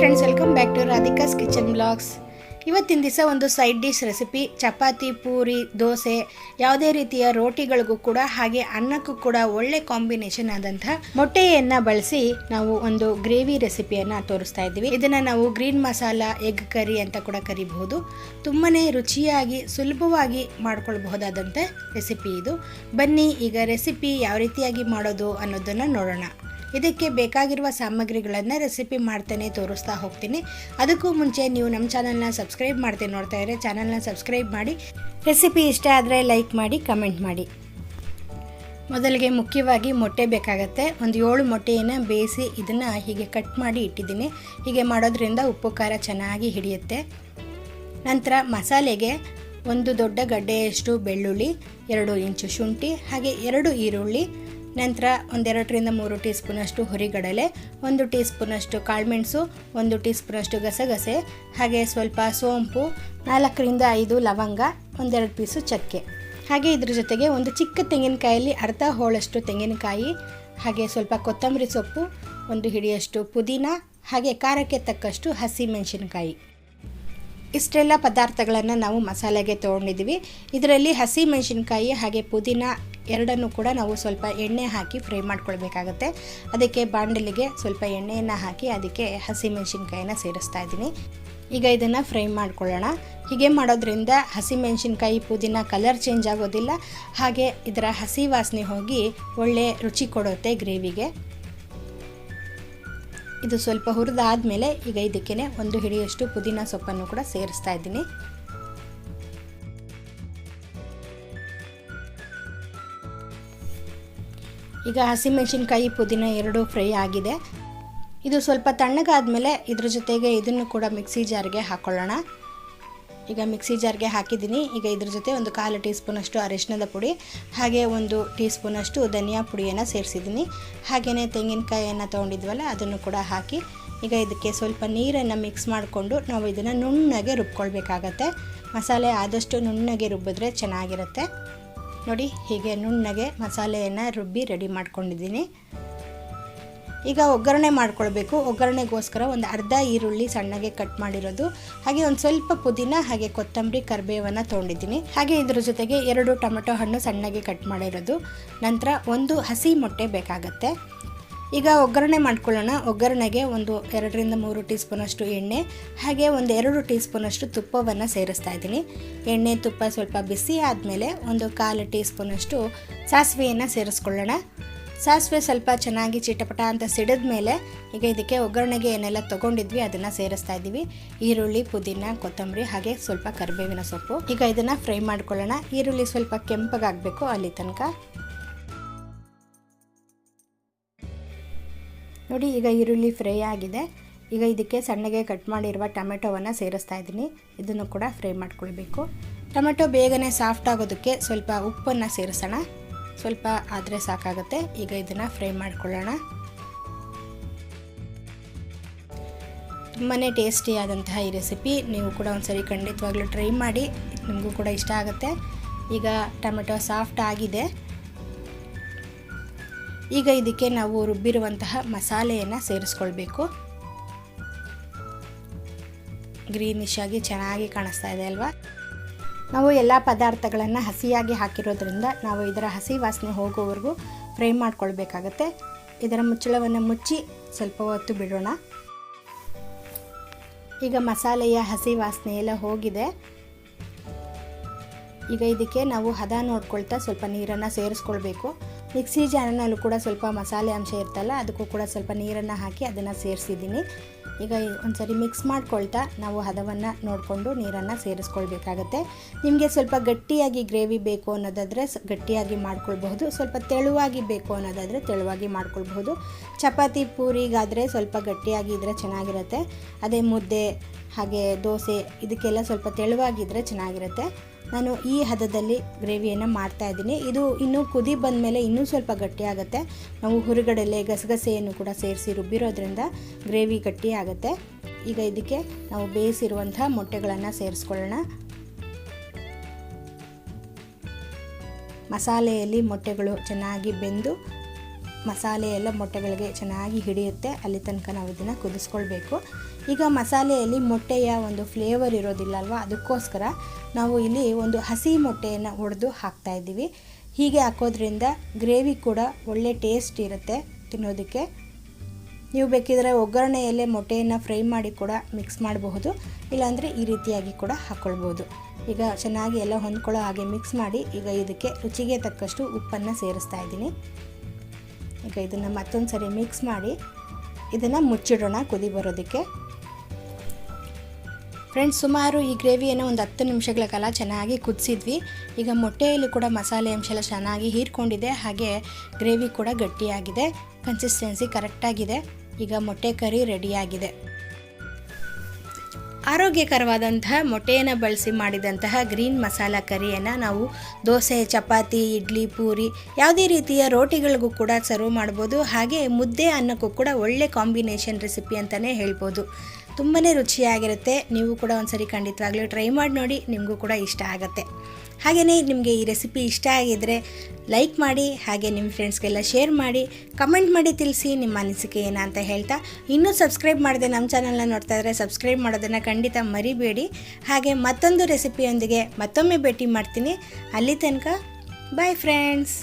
Friends welcome back to Radhika's kitchen blogs ಇವತ್ತಿನ ದಿವಸ ಒಂದು side dish recipe chapati, puri, dosa, ಯಾವುದೇ ರೀತಿಯ ರೋಟಿಗಳಿಗೂ ಕೂಡ ಹಾಗೆ ಅನ್ನಕ್ಕೂ ಕೂಡ ಒಳ್ಳೆ ಕಾಂಬಿನೇಷನ್ ಆದಂತಹ ಮೊಟ್ಟೆಯನ್ನ ಬಳಸಿ ನಾವು ಒಂದು ಗ್ರೇವಿ ರೆಸಿಪಿಯನ್ನ ತೋರಿಸ್ತಾ ಇದ್ದೀವಿ. ಇದನ್ನ ನಾವು ಗ್ರೀನ್ ಮಸಾಲ ಎಗ್ ಕರಿ ಅಂತ ಕೂಡ ಕರಿಬಹುದು. ತುಂಬಾನೇ ರುಚಿಯಾಗಿ, ಸುಲಭವಾಗಿ ಮಾಡ್ಕೊಳ್ಬಹುದಾದಂಥ ರೆಸಿಪಿ ಇದು. ಬನ್ನಿ, ಈಗ ರೆಸಿಪಿ ಯಾವ ರೀತಿಯಾಗಿ ಮಾಡೋದು ಅನ್ನೋದನ್ನ ನೋಡೋಣ. ಇದಕ್ಕೆ ಬೇಕಾಗಿರುವ ಸಾಮಗ್ರಿಗಳನ್ನು ರೆಸಿಪಿ ಮಾಡ್ತಾನೆ, ತೋರಿಸ್ತಾ ಹೋಗ್ತೀನಿ. ಅದಕ್ಕೂ ಮುಂಚೆ ನೀವು ನಮ್ಮ ಚಾನಲ್ನ ಸಬ್ಸ್ಕ್ರೈಬ್ ಮಾಡ್ತೀನಿ ನೋಡ್ತಾ ಇದ್ರೆ ಚಾನಲ್ನ ಸಬ್ಸ್ಕ್ರೈಬ್ ಮಾಡಿ. ರೆಸಿಪಿ ಇಷ್ಟ ಆದರೆ ಲೈಕ್ ಮಾಡಿ ಕಮೆಂಟ್ ಮಾಡಿ. ಮೊದಲಿಗೆ ಮುಖ್ಯವಾಗಿ ಮೊಟ್ಟೆ ಬೇಕಾಗತ್ತೆ. ಒಂದು ಏಳು ಮೊಟ್ಟೆಯನ್ನು ಬೇಯಿಸಿ ಇದನ್ನು ಹೀಗೆ ಕಟ್ ಮಾಡಿ ಇಟ್ಟಿದ್ದೀನಿ. ಹೀಗೆ ಮಾಡೋದ್ರಿಂದ ಉಪ್ಪು, ಖಾರ ಚೆನ್ನಾಗಿ ಹಿಡಿಯುತ್ತೆ. ನಂತರ ಮಸಾಲೆಗೆ ಒಂದು ದೊಡ್ಡ ಗಡ್ಡೆಯಷ್ಟು ಬೆಳ್ಳುಳ್ಳಿ, ಎರಡು ಇಂಚು ಶುಂಠಿ, ಹಾಗೆ ಎರಡು ಈರುಳ್ಳಿ ನಂತರ ಒಂದೆರಡರಿಂದ ಮೂರು ಟೀ ಸ್ಪೂನಷ್ಟು ಹುರಿಗಡಲೆ, ಒಂದು ಟೀ ಸ್ಪೂನಷ್ಟು ಕಾಳುಮೆಣಸು, ಒಂದು ಟೀ ಸ್ಪೂನಷ್ಟು ಗಸಗಸೆ, ಹಾಗೆ ಸ್ವಲ್ಪ ಸೋಂಪು, ನಾಲ್ಕರಿಂದ ಐದು ಲವಂಗ, ಒಂದೆರಡು ಪೀಸು ಚಕ್ಕೆ. ಹಾಗೆ ಇದ್ರ ಜೊತೆಗೆ ಒಂದು ಚಿಕ್ಕ ತೆಂಗಿನಕಾಯಲ್ಲಿ ಅರ್ಧ ಹೋಳಷ್ಟು ತೆಂಗಿನಕಾಯಿ, ಹಾಗೆ ಸ್ವಲ್ಪ ಕೊತ್ತಂಬರಿ ಸೊಪ್ಪು, ಒಂದು ಹಿಡಿಯಷ್ಟು ಪುದೀನ, ಹಾಗೆ ಖಾರಕ್ಕೆ ತಕ್ಕಷ್ಟು ಹಸಿ ಮೆಣಸಿನಕಾಯಿ ಇಷ್ಟೆಲ್ಲ ಪದಾರ್ಥಗಳನ್ನು ನಾವು ಮಸಾಲೆಗೆ ತೊಗೊಂಡಿದ್ದೀವಿ. ಇದರಲ್ಲಿ ಹಸಿ ಮೆಣಸಿನ್ಕಾಯಿ ಹಾಗೆ ಪುದೀನ ಎರಡನ್ನು ಕೂಡ ನಾವು ಸ್ವಲ್ಪ ಎಣ್ಣೆ ಹಾಕಿ ಫ್ರೈ ಮಾಡ್ಕೊಳ್ಬೇಕಾಗತ್ತೆ. ಅದಕ್ಕೆ ಬಾಂಡಲಿಗೆ ಸ್ವಲ್ಪ ಎಣ್ಣೆಯನ್ನು ಹಾಕಿ ಅದಕ್ಕೆ ಹಸಿ ಮೆಣಸಿನ್ಕಾಯಿನ ಸೇರಿಸ್ತಾ ಇದ್ದೀನಿ. ಈಗ ಇದನ್ನು ಫ್ರೈ ಮಾಡ್ಕೊಳ್ಳೋಣ. ಹೀಗೆ ಮಾಡೋದ್ರಿಂದ ಹಸಿ ಮೆಣಸಿನ್ಕಾಯಿ, ಪುದೀನ ಕಲರ್ ಚೇಂಜ್ ಆಗೋದಿಲ್ಲ. ಹಾಗೆ ಇದರ ಹಸಿ ವಾಸನೆ ಹೋಗಿ ಒಳ್ಳೆ ರುಚಿ ಕೊಡುತ್ತೆ ಗ್ರೇವಿಗೆ. ಇದು ಸ್ವಲ್ಪ ಹುರಿದಾದ್ಮೇಲೆ ಈಗ ಇದಕ್ಕೆ ಒಂದು ಹಿಡಿಯಷ್ಟು ಪುದೀನ ಸೊಪ್ಪನ್ನು ಕೂಡ ಸೇರಿಸ್ತಾ ಇದ್ದೀನಿ. ಈಗ ಹಸಿಮೆಣಸಿನ್ಕಾಯಿ ಪುದೀನ ಎರಡು ಫ್ರೈ ಆಗಿದೆ. ಇದು ಸ್ವಲ್ಪ ತಣ್ಣಗಾದ್ಮೇಲೆ ಇದ್ರ ಜೊತೆಗೆ ಇದನ್ನು ಕೂಡ ಮಿಕ್ಸಿ ಜಾರ್ಗೆ ಹಾಕೊಳ್ಳೋಣ. ಈಗ ಮಿಕ್ಸಿ ಜಾರ್ಗೆ ಹಾಕಿದ್ದೀನಿ. ಈಗ ಇದ್ರ ಜೊತೆ ಒಂದು ಕಾಲು ಟೀ ಸ್ಪೂನಷ್ಟು ಅರಿಶಿನದ ಪುಡಿ, ಹಾಗೆ ಒಂದು ಟೀ ಸ್ಪೂನಷ್ಟು ಧನಿಯಾ ಪುಡಿಯನ್ನು ಸೇರಿಸಿದ್ದೀನಿ. ಹಾಗೆಯೇ ತೆಂಗಿನಕಾಯಿಯನ್ನು ತೊಗೊಂಡಿದ್ವಲ್ಲ, ಅದನ್ನು ಕೂಡ ಹಾಕಿ ಈಗ ಇದಕ್ಕೆ ಸ್ವಲ್ಪ ನೀರನ್ನು ಮಿಕ್ಸ್ ಮಾಡಿಕೊಂಡು ನಾವು ಇದನ್ನು ನುಣ್ಣಗೆ ರುಬ್ಕೊಳ್ಬೇಕಾಗತ್ತೆ. ಮಸಾಲೆ ಆದಷ್ಟು ನುಣ್ಣಗೆ ರುಬ್ಬಿದ್ರೆ ಚೆನ್ನಾಗಿರುತ್ತೆ. ನೋಡಿ, ಹೀಗೆ ನುಣ್ಣಗೆ ಮಸಾಲೆಯನ್ನು ರುಬ್ಬಿ ರೆಡಿ ಮಾಡ್ಕೊಂಡಿದ್ದೀನಿ. ಈಗ ಒಗ್ಗರಣೆ ಮಾಡ್ಕೊಳ್ಬೇಕು. ಒಗ್ಗರಣೆಗೋಸ್ಕರ ಒಂದು ಅರ್ಧ ಈರುಳ್ಳಿ ಸಣ್ಣಗೆ ಕಟ್ ಮಾಡಿರೋದು. ಹಾಗೆ ಒಂದು ಸ್ವಲ್ಪ ಪುದೀನ, ಹಾಗೆ ಕೊತ್ತಂಬರಿ ಕರಿಬೇವನ್ನು ತೊಗೊಂಡಿದ್ದೀನಿ. ಹಾಗೆ ಇದ್ರ ಜೊತೆಗೆ ಎರಡು ಟೊಮೆಟೊ ಹಣ್ಣು ಸಣ್ಣಗೆ ಕಟ್ ಮಾಡಿರೋದು. ನಂತರ ಒಂದು ಹಸಿ ಮೊಟ್ಟೆ ಬೇಕಾಗತ್ತೆ. ಈಗ ಒಗ್ಗರಣೆ ಮಾಡ್ಕೊಳ್ಳೋಣ. ಒಗ್ಗರಣೆಗೆ ಒಂದು ಎರಡರಿಂದ ಮೂರು ಟೀ ಸ್ಪೂನಷ್ಟು ಎಣ್ಣೆ, ಹಾಗೆ ಒಂದು ಎರಡು ಟೀ ಸ್ಪೂನಷ್ಟು ತುಪ್ಪವನ್ನು ಸೇರಿಸ್ತಾ ಇದ್ದೀನಿ. ಎಣ್ಣೆ, ತುಪ್ಪ ಸ್ವಲ್ಪ ಬಿಸಿ ಆದಮೇಲೆ ಒಂದು ಕಾಲು ಟೀ ಸ್ಪೂನಷ್ಟು ಸಾಸಿವೆಯನ್ನು ಸೇರಿಸ್ಕೊಳ್ಳೋಣ. ಸಾಸಿವೆ ಸ್ವಲ್ಪ ಚೆನ್ನಾಗಿ ಚಿಟಪಟ ಅಂತ ಸಿಡಿದ ಮೇಲೆ ಈಗ ಇದಕ್ಕೆ ಒಗ್ಗರಣೆಗೆ ಏನೆಲ್ಲ ತೊಗೊಂಡಿದ್ವಿ, ಅದನ್ನು ಸೇರಿಸ್ತಾ ಇದ್ದೀವಿ. ಈರುಳ್ಳಿ, ಪುದೀನ, ಕೊತ್ತಂಬರಿ, ಹಾಗೆ ಸ್ವಲ್ಪ ಕರಿಬೇವಿನ ಸೊಪ್ಪು. ಈಗ ಇದನ್ನು ಫ್ರೈ ಮಾಡ್ಕೊಳ್ಳೋಣ. ಈರುಳ್ಳಿ ಸ್ವಲ್ಪ ಕೆಂಪಗಾಗಬೇಕು ಅಲ್ಲಿ ತನಕ. ನೋಡಿ, ಈಗ ಈರುಳ್ಳಿ ಫ್ರೈ ಆಗಿದೆ. ಈಗ ಇದಕ್ಕೆ ಸಣ್ಣಗೆ ಕಟ್ ಮಾಡಿರುವ ಟೊಮೆಟೊವನ್ನು ಸೇರಿಸ್ತಾ ಇದ್ದೀನಿ. ಇದನ್ನು ಕೂಡ ಫ್ರೈ ಮಾಡ್ಕೊಳ್ಬೇಕು. ಟೊಮೆಟೊ ಬೇಗನೆ ಸಾಫ್ಟ್ ಆಗೋದಕ್ಕೆ ಸ್ವಲ್ಪ ಉಪ್ಪನ್ನು ಸೇರಿಸೋಣ. ಸ್ವಲ್ಪ ಆದರೆ ಸಾಕಾಗುತ್ತೆ. ಈಗ ಇದನ್ನು ಫ್ರೈ ಮಾಡಿಕೊಳ್ಳೋಣ. ತುಂಬಾ ಟೇಸ್ಟಿಯಾದಂತಹ ಈ ರೆಸಿಪಿ. ನೀವು ಕೂಡ ಒಂದ್ಸರಿ ಖಂಡಿತವಾಗ್ಲೂ ಟ್ರೈ ಮಾಡಿ. ನಿಮಗೂ ಕೂಡ ಇಷ್ಟ ಆಗುತ್ತೆ. ಈಗ ಟೊಮೆಟೊ ಸಾಫ್ಟ್ ಆಗಿದೆ. ಈಗ ಇದಕ್ಕೆ ನಾವು ರುಬ್ಬಿರುವಂತಹ ಮಸಾಲೆಯನ್ನು ಸೇರಿಸ್ಕೊಳ್ಬೇಕು. ಗ್ರೀನಿಶ್ ಆಗಿ ಚೆನ್ನಾಗಿ ಕಾಣಿಸ್ತಾ ಇದೆ ಅಲ್ವಾ? ನಾವು ಎಲ್ಲ ಪದಾರ್ಥಗಳನ್ನು ಹಸಿಯಾಗಿ ಹಾಕಿರೋದ್ರಿಂದ ನಾವು ಇದರ ಹಸಿ ವಾಸನೆ ಹೋಗೋವರೆಗೂ ಫ್ರೈ ಮಾಡ್ಕೊಳ್ಬೇಕಾಗತ್ತೆ. ಇದರ ಮುಚ್ಚಳವನ್ನು ಮುಚ್ಚಿ ಸ್ವಲ್ಪ ಹೊತ್ತು ಬಿಡೋಣ. ಈಗ ಮಸಾಲೆಯ ಹಸಿ ವಾಸನೆ ಎಲ್ಲ ಹೋಗಿದೆ. ಈಗ ಇದಕ್ಕೆ ನಾವು ಹದ ನೋಡ್ಕೊಳ್ತಾ ಸ್ವಲ್ಪ ನೀರನ್ನು ಸೇರಿಸ್ಕೊಳ್ಬೇಕು. ಮಿಕ್ಸಿ ಜಾರ್ನಲ್ಲೂ ಕೂಡ ಸ್ವಲ್ಪ ಮಸಾಲೆ ಅಂಶ ಇರ್ತಲ್ಲ, ಅದಕ್ಕೂ ಕೂಡ ಸ್ವಲ್ಪ ನೀರನ್ನು ಹಾಕಿ ಅದನ್ನು ಸೇರಿಸಿದ್ದೀನಿ. ಈಗ ಒಂದ್ಸರಿ ಮಿಕ್ಸ್ ಮಾಡ್ಕೊಳ್ತಾ ನಾವು ಹದವನ್ನು ನೋಡಿಕೊಂಡು ನೀರನ್ನು ಸೇರಿಸ್ಕೊಳ್ಬೇಕಾಗತ್ತೆ. ನಿಮಗೆ ಸ್ವಲ್ಪ ಗಟ್ಟಿಯಾಗಿ ಗ್ರೇವಿ ಬೇಕು ಅನ್ನೋದಾದರೆ ಗಟ್ಟಿಯಾಗಿ ಮಾಡ್ಕೊಳ್ಬಹುದು. ಸ್ವಲ್ಪ ತೆಳುವಾಗಿ ಬೇಕು ಅನ್ನೋದಾದರೆ ತೆಳುವಾಗಿ ಮಾಡ್ಕೊಳ್ಬಹುದು. ಚಪಾತಿ ಪೂರಿಗಾದರೆ ಸ್ವಲ್ಪ ಗಟ್ಟಿಯಾಗಿ ಇದ್ದರೆ ಚೆನ್ನಾಗಿರುತ್ತೆ. ಅದೇ ಮುದ್ದೆ, ಹಾಗೆ ದೋಸೆ, ಇದಕ್ಕೆಲ್ಲ ಸ್ವಲ್ಪ ತೆಳುವಾಗಿದ್ದರೆ ಚೆನ್ನಾಗಿರುತ್ತೆ. ನಾನು ಈ ಹದದಲ್ಲಿ ಗ್ರೇವಿಯನ್ನು ಮಾಡ್ತಾ ಇದ್ದೀನಿ. ಇದು ಇನ್ನೂ ಕುದಿ ಬಂದ ಮೇಲೆ ಇನ್ನೂ ಸ್ವಲ್ಪ ಗಟ್ಟಿಯಾಗುತ್ತೆ. ನಾವು ಹುರುಗಡಲೆ ಗಸಗಸೆಯನ್ನು ಕೂಡ ಸೇರಿಸಿ ರುಬ್ಬಿರೋದ್ರಿಂದ ಗ್ರೇವಿ ಗಟ್ಟಿ ಆಗುತ್ತೆ ಈಗ ಇದಕ್ಕೆ ನಾವು ಬೇಯಿಸಿರುವಂಥ ಮೊಟ್ಟೆಗಳನ್ನು ಸೇರಿಸ್ಕೊಳ್ಳೋಣ. ಮಸಾಲೆಯಲ್ಲಿ ಮೊಟ್ಟೆಗಳು ಚೆನ್ನಾಗಿ ಬೆಂದು ಮಸಾಲೆ ಎಲ್ಲ ಮೊಟ್ಟೆಗಳಿಗೆ ಚೆನ್ನಾಗಿ ಹಿಡಿಯುತ್ತೆ. ಅಲ್ಲಿ ತನಕ ನಾವು ಇದನ್ನು ಕುದಿಸ್ಕೊಳ್ಬೇಕು. ಈಗ ಮಸಾಲೆಯಲ್ಲಿ ಮೊಟ್ಟೆಯ ಒಂದು ಫ್ಲೇವರ್ ಇರೋದಿಲ್ಲ ಅಲ್ವಾ ಅದಕ್ಕೋಸ್ಕರ ನಾವು ಇಲ್ಲಿ ಒಂದು ಹಸಿ ಮೊಟ್ಟೆಯನ್ನು ಹೊಡೆದು ಹಾಕ್ತಾ ಇದ್ದೀವಿ. ಹೀಗೆ ಹಾಕೋದ್ರಿಂದ ಗ್ರೇವಿ ಕೂಡ ಒಳ್ಳೆ ಟೇಸ್ಟ್ ಇರುತ್ತೆ ತಿನ್ನೋದಕ್ಕೆ. ನೀವು ಬೇಕಿದ್ರೆ ಒಗ್ಗರಣೆಯಲ್ಲೇ ಮೊಟ್ಟೆಯನ್ನು ಫ್ರೈ ಮಾಡಿ ಕೂಡ ಮಿಕ್ಸ್ ಮಾಡಬಹುದು. ಇಲ್ಲಾಂದರೆ ಈ ರೀತಿಯಾಗಿ ಕೂಡ ಹಾಕ್ಕೊಳ್ಬೋದು ಈಗ ಚೆನ್ನಾಗಿ ಎಲ್ಲ ಹೊಂದ್ಕೊಳ್ಳೋ ಹಾಗೆ ಮಿಕ್ಸ್ ಮಾಡಿ ಈಗ ಇದಕ್ಕೆ ರುಚಿಗೆ ತಕ್ಕಷ್ಟು ಉಪ್ಪನ್ನು ಸೇರಿಸ್ತಾ ಇದ್ದೀನಿ. ಈಗ ಇದನ್ನು ಮತ್ತೊಂದು ಸರಿ ಮಿಕ್ಸ್ ಮಾಡಿ ಇದನ್ನು ಮುಚ್ಚಿಡೋಣ ಕುದಿ ಬರೋದಕ್ಕೆ. ಫ್ರೆಂಡ್ಸ್ ಸುಮಾರು ಈ ಗ್ರೇವಿಯನ್ನು ಒಂದು ಹತ್ತು ನಿಮಿಷಗಳ ಕಾಲ ಚೆನ್ನಾಗಿ ಕುದಿಸಿದ್ವಿ. ಈಗ ಮೊಟ್ಟೆಯಲ್ಲಿ ಕೂಡ ಮಸಾಲೆ ಅಂಶ ಎಲ್ಲ ಚೆನ್ನಾಗಿ ಹೀರ್ಕೊಂಡಿದೆ. ಹಾಗೆ ಗ್ರೇವಿ ಕೂಡ ಗಟ್ಟಿಯಾಗಿದೆ. ಕನ್ಸಿಸ್ಟೆನ್ಸಿ ಕರೆಕ್ಟಾಗಿದೆ ಈಗ ಮೊಟ್ಟೆ ಕರಿ ರೆಡಿಯಾಗಿದೆ ಆರೋಗ್ಯಕರವಾದಂತಹ ಮೊಟ್ಟೆಯನ್ನು ಬಳಸಿ ಮಾಡಿದಂತಹ ಗ್ರೀನ್ ಮಸಾಲ ಕರಿಯನ್ನು ನಾವು ದೋಸೆ, ಚಪಾತಿ, ಇಡ್ಲಿ, ಪೂರಿ ಯಾವುದೇ ರೀತಿಯ ರೋಟಿಗಳಿಗೂ ಕೂಡ ಸರ್ವ್ ಮಾಡ್ಬೋದು. ಹಾಗೆ ಮುದ್ದೆ ಅನ್ನಕ್ಕೂ ಕೂಡ ಒಳ್ಳೆ ಕಾಂಬಿನೇಷನ್ ರೆಸಿಪಿ ಅಂತಲೇ ಹೇಳ್ಬೋದು. ತುಂಬಾ ರುಚಿಯಾಗಿರುತ್ತೆ. ನೀವು ಕೂಡ ಒಂದ್ಸರಿ ಖಂಡಿತವಾಗ್ಲೂ ಟ್ರೈ ಮಾಡಿ ನೋಡಿ, ನಿಮಗೂ ಕೂಡ ಇಷ್ಟ ಆಗುತ್ತೆ. ಹಾಗೆಯೇ ನಿಮಗೆ ಈ ರೆಸಿಪಿ ಇಷ್ಟ ಆಗಿದ್ದರೆ ಲೈಕ್ ಮಾಡಿ, ಹಾಗೆ ನಿಮ್ಮ ಫ್ರೆಂಡ್ಸ್ಗೆಲ್ಲ ಶೇರ್ ಮಾಡಿ ಕಮೆಂಟ್ ಮಾಡಿ ತಿಳಿಸಿ ನಿಮ್ಮ ಅನಿಸಿಕೆ ಏನ ಅಂತ ಹೇಳ್ತಾ. ಇನ್ನೂ ಸಬ್ಸ್ಕ್ರೈಬ್ ಮಾಡಿದೆ ನಮ್ಮ ಚಾನಲ್ನ ನೋಡ್ತಾ ಇದ್ದರೆ ಸಬ್ಸ್ಕ್ರೈಬ್ ಮಾಡೋದನ್ನು ಖಂಡಿತ ಮರಿಬೇಡಿ. ಹಾಗೆ ಮತ್ತೊಂದು ರೆಸಿಪಿಯೊಂದಿಗೆ ಮತ್ತೊಮ್ಮೆ ಭೇಟಿ ಮಾಡ್ತೀನಿ. ಅಲ್ಲಿ ತನಕ ಬಾಯ್ ಫ್ರೆಂಡ್ಸ್